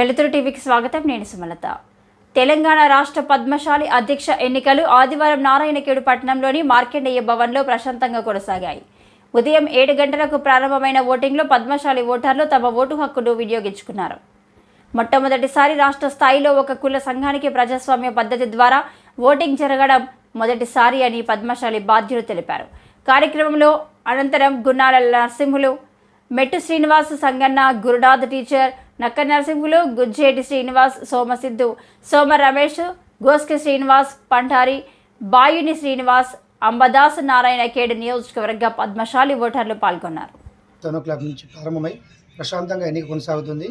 వెలుతురు టీవీకి స్వాగతం. నేను సుమలత. తెలంగాణ రాష్ట్ర పద్మశాలి అధ్యక్ష ఎన్నికలు ఆదివారం నారాయణఖేడు పట్టణంలోని మార్కెండయ్య భవన్లో ప్రశాంతంగా కొనసాగాయి. ఉదయం ఏడు గంటలకు ప్రారంభమైన ఓటింగ్లో పద్మశాలి ఓటర్లు తమ ఓటు హక్కును వినియోగించుకున్నారు. మొట్టమొదటిసారి రాష్ట్ర స్థాయిలో ఒక కుల సంఘానికి ప్రజాస్వామ్య పద్ధతి ద్వారా ఓటింగ్ జరగడం మొదటిసారి అని పద్మశాలి బాధ్యులు తెలిపారు. కార్యక్రమంలో అనంతరం గున్నాల నరసింహులు మెట్టు శ్రీనివాస్ సంగన్న గురునాథ్ టీచర్ నక్క నరసింహులు గుజ్జేటి శ్రీనివాస్ సోమసిద్ధు సోమ రమేష్ గోస్కి శ్రీనివాస్ పంటారి బాయుని శ్రీనివాస్ అంబదాస్ నారాయణ కేడు నియోజకవర్గ పద్మశాలి ఓటర్లు పాల్గొన్నారు. టెన్ ఓ క్లాక్ నుంచి ప్రారంభమై ప్రశాంతంగా ఎన్నిక కొనసాగుతుంది.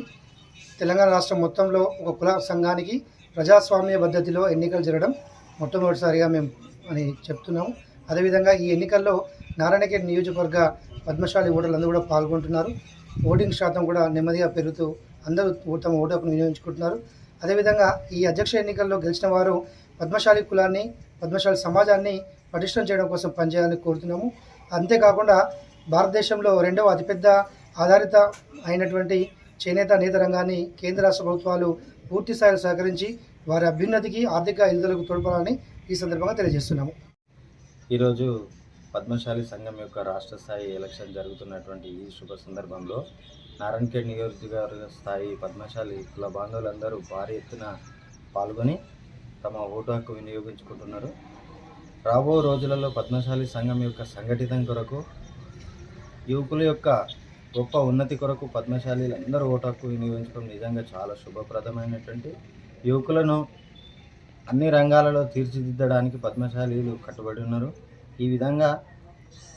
తెలంగాణ రాష్ట్రం మొత్తంలో ఒక కుల సంఘానికి ప్రజాస్వామ్య పద్ధతిలో ఎన్నికలు జరగడం మొట్టమొదటిసారిగా మేము అని చెప్తున్నాము. అదేవిధంగా ఈ ఎన్నికల్లో నారాయణఖేడ్ నియోజకవర్గ పద్మశాలి ఓటర్లు అందరూ కూడా పాల్గొంటున్నారు. ఓటింగ్ శాతం కూడా నెమ్మదిగా పెరుగుతూ అందరూ తమ ఓటు హక్కును వినియోగించుకుంటున్నారు అదేవిధంగా ఈ అధ్యక్ష ఎన్నికల్లో గెలిచిన వారు పద్మశాలి కులాన్ని పద్మశాలి సమాజాన్ని పటిష్టం చేయడం కోసం పనిచేయాలని కోరుతున్నాము. అంతేకాకుండా భారతదేశంలో రెండవ అతిపెద్ద ఆధారిత అయినటువంటి చేనేత నేత రంగాన్ని కేంద్ర రాష్ట్ర ప్రభుత్వాలు పూర్తి స్థాయిలో సహకరించి వారి అభ్యున్నతికి ఆర్థిక ఎదుగుదలకు తోడ్పడాలని ఈ సందర్భంగా తెలియజేస్తున్నాము. ఈరోజు పద్మశాలి సంఘం యొక్క రాష్ట్ర స్థాయి ఎలక్షన్ జరుగుతున్నటువంటి ఈ శుభ సందర్భంలో నారాయణఖేడ్ నియోజకవర్గ స్థాయి పద్మశాలి కుల బాంధవులందరూ భారీ ఎత్తున పాల్గొని తమ ఓటు హక్కు వినియోగించుకుంటున్నారు. రాబో రోజులలో పద్మశాలి సంఘం యొక్క సంఘటితం కొరకు యువకుల యొక్క గొప్ప ఉన్నతి కొరకు పద్మశాలీలు అందరూ ఓటు హక్కు వినియోగించడం నిజంగా చాలా శుభప్రదమైనటువంటి యువకులను అన్ని రంగాలలో తీర్చిదిద్దడానికి పద్మశాలీలు కట్టుబడి ఉన్నారు. ఈ విధంగా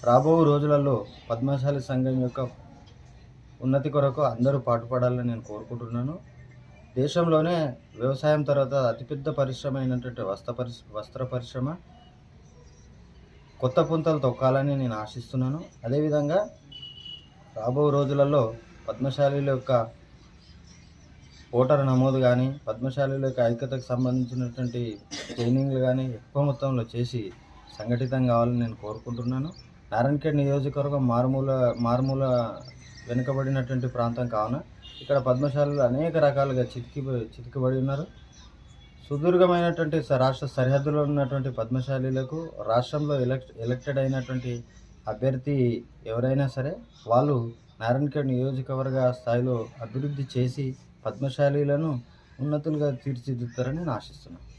రాబో రోజులలో పద్మశాలి సంఘం యొక్క ఉన్నతి కొరకు అందరూ పాటుపడాలని నేను కోరుకుంటున్నాను. దేశంలోనే వ్యవసాయం తర్వాత అతిపెద్ద పరిశ్రమ అయినటువంటి వస్త్ర పరిశ్ వస్త్ర పరిశ్రమ కొత్త పుంతలు తొక్కాలని నేను ఆశిస్తున్నాను. అదేవిధంగా రాబో రోజులలో పద్మశాలీల యొక్క ఓటర్ నమోదు కానీ పద్మశాలీల యొక్క ఐక్యతకు సంబంధించినటువంటి ట్రైనింగ్లు కానీ ఎక్కువ మొత్తంలో చేసి సంఘటితం కావాలని నేను కోరుకుంటున్నాను. నారాయణఖేడ్ నియోజకవర్గం మారుమూల మారుమూల వెనుకబడినటువంటి ప్రాంతం కావున ఇక్కడ పద్మశాలలు అనేక రకాలుగా చితికి చితికబడి ఉన్నారు. సుదీర్ఘమైనటువంటి స- రాష్ట్ర సరిహద్దులో ఉన్నటువంటి పద్మశాలీలకు రాష్ట్రంలో ఎలక్ట్ ఎలక్టెడ్ అయినటువంటి అభ్యర్థి ఎవరైనా సరే వాళ్ళు నారాయణఖేడ్ నియోజకవర్గ స్థాయిలో అభివృద్ధి చేసి పద్మశాలీలను ఉన్నతులుగా తీర్చిదిద్దుతారని నేను ఆశిస్తున్నాను.